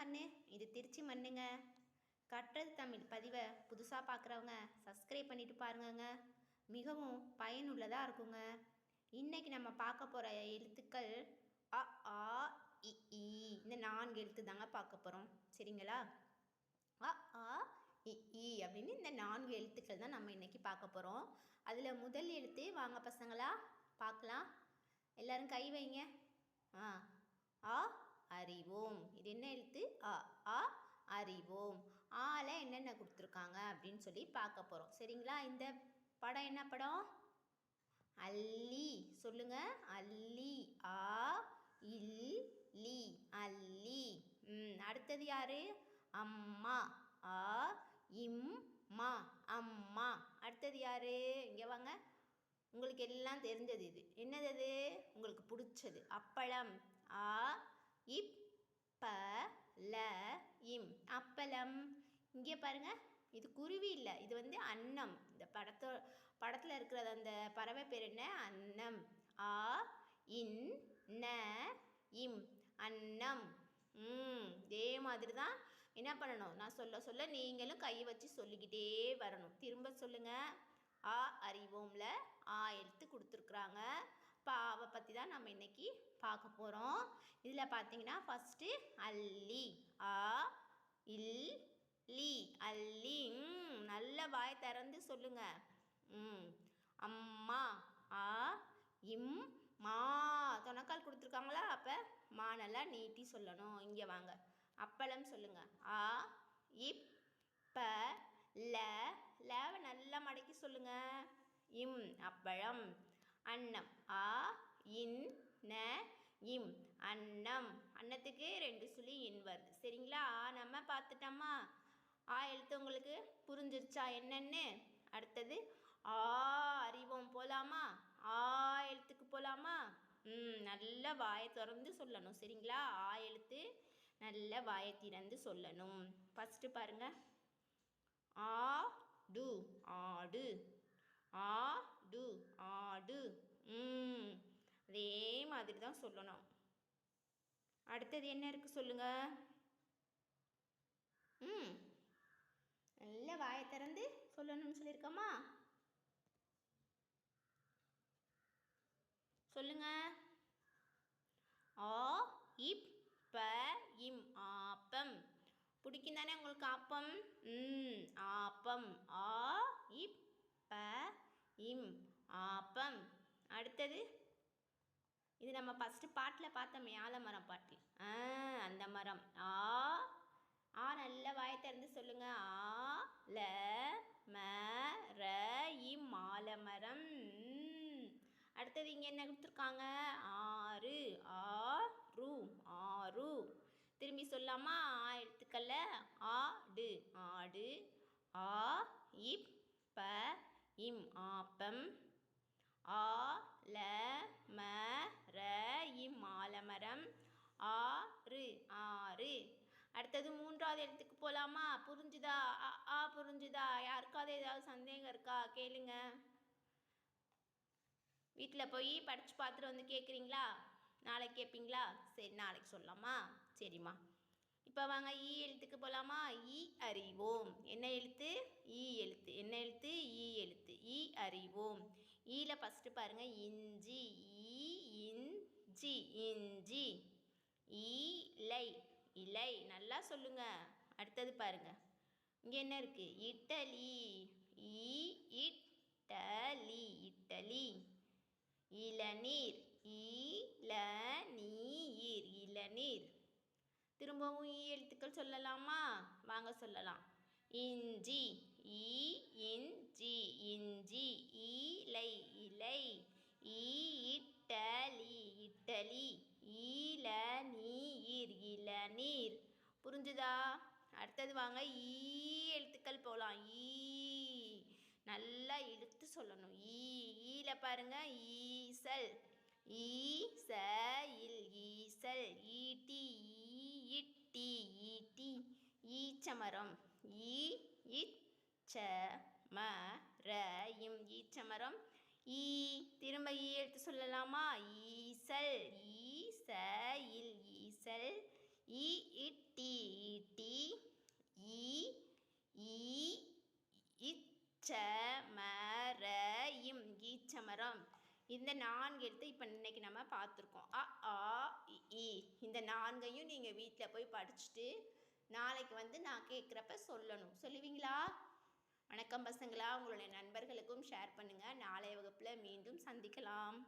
கண்ணு இது திருச்சி மண்ணுங்க. கற்றது தமிழ் பதிவை புதுசாக பார்க்குறவங்க சப்ஸ்கிரைப் பண்ணிட்டு பாருங்கங்க. மிகவும் பயனுள்ளதாக இருக்குங்க. இன்னைக்கு நம்ம பார்க்க போகிற எழுத்துக்கள் அ ஆ இ இந்த நான்கு எழுத்து தாங்க பார்க்க போகிறோம் சரிங்களா? அ ஆ இ இ அப்படின்னு இந்த நான்கு எழுத்துக்கள் தான் நம்ம இன்றைக்கி பார்க்க போகிறோம் அதில் முதல் எழுத்து வாங்க பசங்களா பார்க்கலாம் எல்லோரும் கை வைங்க. ஆ ஆ அறிவோம். இது என்ன எழுத்து? அ ஆ அறிவோம். ஆல என்னென்ன கொடுத்துருக்காங்க அப்படின்னு சொல்லி பார்க்க போகிறோம் சரிங்களா? இந்த படம் என்ன படம்? அல்லி. சொல்லுங்க. அல்லி. ஆ இல் லி. அல்லி. ம் அடுத்தது யாரு? அம்மா. ஆ இம் மா. அம்மா. அடுத்தது யாரு? இங்கே வாங்க. உங்களுக்கு எல்லாம் தெரிஞ்சது இது. என்னது அது? உங்களுக்கு பிடிச்சது. அப்பளம். ஆ இப் ல இம் அப்பளம். இங்கே பாருங்க இது குருவி இல்லை இது வந்து அன்னம். இந்த படத்தோ படத்தில் இருக்கிறது அந்த பறவை பேர் என்ன? அன்னம். ஆ இன் ந இம் அன்னம். ம் இதே மாதிரி தான் என்ன பண்ணணும்? நான் சொல்ல சொல்ல நீங்களும் கையை வச்சு சொல்லிக்கிட்டே வரணும். திரும்ப சொல்லுங்கள் ஆ அறிவோம்ல. ஆ எழுத்து கொடுத்துருக்குறாங்க. பாவை பற்றி தான் நம்ம இன்றைக்கி பார்க்க போகிறோம் இதில் பார்த்தீங்கன்னா ஃபஸ்ட்டு அல்லி. ஆ இல் லி. அல்லி ம் நல்ல வாய் திறந்து சொல்லுங்க. ம் அம்மா ஆ இம் மா. தொணக்கால் கொடுத்துருக்காங்களா? அப்போ மா நல்லா நீட்டி சொல்லணும். இங்கே வாங்க. அப்பளம் சொல்லுங்கள் ஆ இப் ப ல. லேவை நல்லா மடக்கி சொல்லுங்கள் இம் அப்பழம் அன்னம். ஆ இன் ந இம். அன்னம். அன்னத்துக்கு ரெண்டு சுழி இன் வருது. சரிங்களா? ஆ நம்ம பார்த்துட்டோமா? ஆ எழுத்து உங்களுக்கு புரிஞ்சிருச்சா என்னென்னு? அடுத்தது ஆ அறிவோம் போகலாமா ஆ எழுத்துக்கு போகலாமா ம் நல்ல வாயை திறந்து சொல்லணும். சரிங்களா? ஆ எழுத்து நல்ல வாயை திறந்து சொல்லணும். ஃபஸ்ட்டு பாருங்கள் ஆ டு ஆடு ஆ டு. அதே மாதிரி தான் சொல்லணும். அடுத்தது என்ன இருக்குது சொல்லுங்க? ம். நல்ல வாயை திறந்து சொல்லணும்னு சொல்லியிருக்கோமா? சொல்லுங்க. ஆ இப் ப இம் ஆப்பம். பிடிக்கும் தானே உங்களுக்கு ஆப்பம்? ம் ஆப்பம். ஆ இப் ப இம். ஆப்பம் அடுத்தது? இது நம்ம ஃபஸ்ட்டு பாட்டில் பார்த்தோமே ஆலமரம் பாட்டு. ஆ அந்த மரம். ஆ ஆ நல்ல வாய் திறந்து சொல்லுங்க. ஆ ல ம ர இம் ஆலமரம் அடுத்தது இங்கே என்ன கொடுத்துருக்காங்க? ஆறு ஆ ஆறு ஆறு. திரும்பி சொல்லாமா ஆ எழுத்துக்கல்ல ஆடு ஆடு ஆ இப் ப இம் ஆப்பம். ஆ ல ம ர இம் ஆலமரம் ஆறு ஆறு. அடுத்தது மூன்றாவது எழுத்துக்கு போகலாமா புரிஞ்சுதா? ஆ புரிஞ்சுதா? யாருக்காவது ஏதாவது சந்தேகம் இருக்கா? கேளுங்க. வீட்டில் போய் படித்து பார்த்துட்டு வந்து கேட்குறீங்களா நாளைக்கு கேட்பீங்களா சரி நாளைக்கு சொல்லலாமா? சரிம்மா. இப்போ வாங்க ஈ எழுத்துக்கு போகலாமா ஈ அறிவோம். என்ன எழுத்து? ஈ எழுத்து. என்ன எழுத்து? ஈ எழுத்து. ஈ அறிவோம். ஈல ஃபஸ்ட்டு பாருங்கள் இஞ்சி ஈ இஞ்சி இஞ்சி. ஈலை இலை. நல்லா சொல்லுங்க. அடுத்தது பாருங்க. இங்கே என்ன இருக்குது இட்டலி. ஈ இட்டலி இட்டலி. இளநீர் இளநீர் இளநீர். திரும்பவும் ஈ எழுத்துக்கள் சொல்லலாமா? வாங்க சொல்லலாம். இஞ்சி ஈ இஞ்சி இஞ்சி ஈலை இலை ஈ இட்டலி இட்டலி இள நீர் புரிஞ்சுதா? அடுத்தது வாங்க ஈ எழுத்துக்கள் போகலாம் ஈ. நல்லா இழுத்து சொல்லணும். ஈ ஈல பாருங்க ஈசல். ஈச இல் ஈசல் ஈட்டி ஈட்டி இட்டி ஈட்டி ஈச்சமரம். ஈ இச்ச ம ர இம் ஈச்ச மரம் ஈ திரும்ப ஈ எழுத்து சொல்லலாமா? ஈசல் ஈச இல் ஈசல். ஈ இட்டி ஈட்டி ஈ ஈ இச்ச மர இம் ஈச்ச மரம் இந்த நான்கு எடுத்து இப்போ இன்னைக்கு நம்ம பார்த்துருக்கோம். அ ஆ இ இந்த நான்கையும் நீங்கள் வீட்டில் போய் படிச்சுட்டு நாளைக்கு வந்து நான் கேட்குறப்ப சொல்லணும். சொல்லுவீங்களா? வணக்கம் பசங்களா. உங்களுடைய நண்பர்களுக்கும் ஷேர் பண்ணுங்கள் நாளைய வகுப்பில் மீண்டும் சந்திக்கலாம்.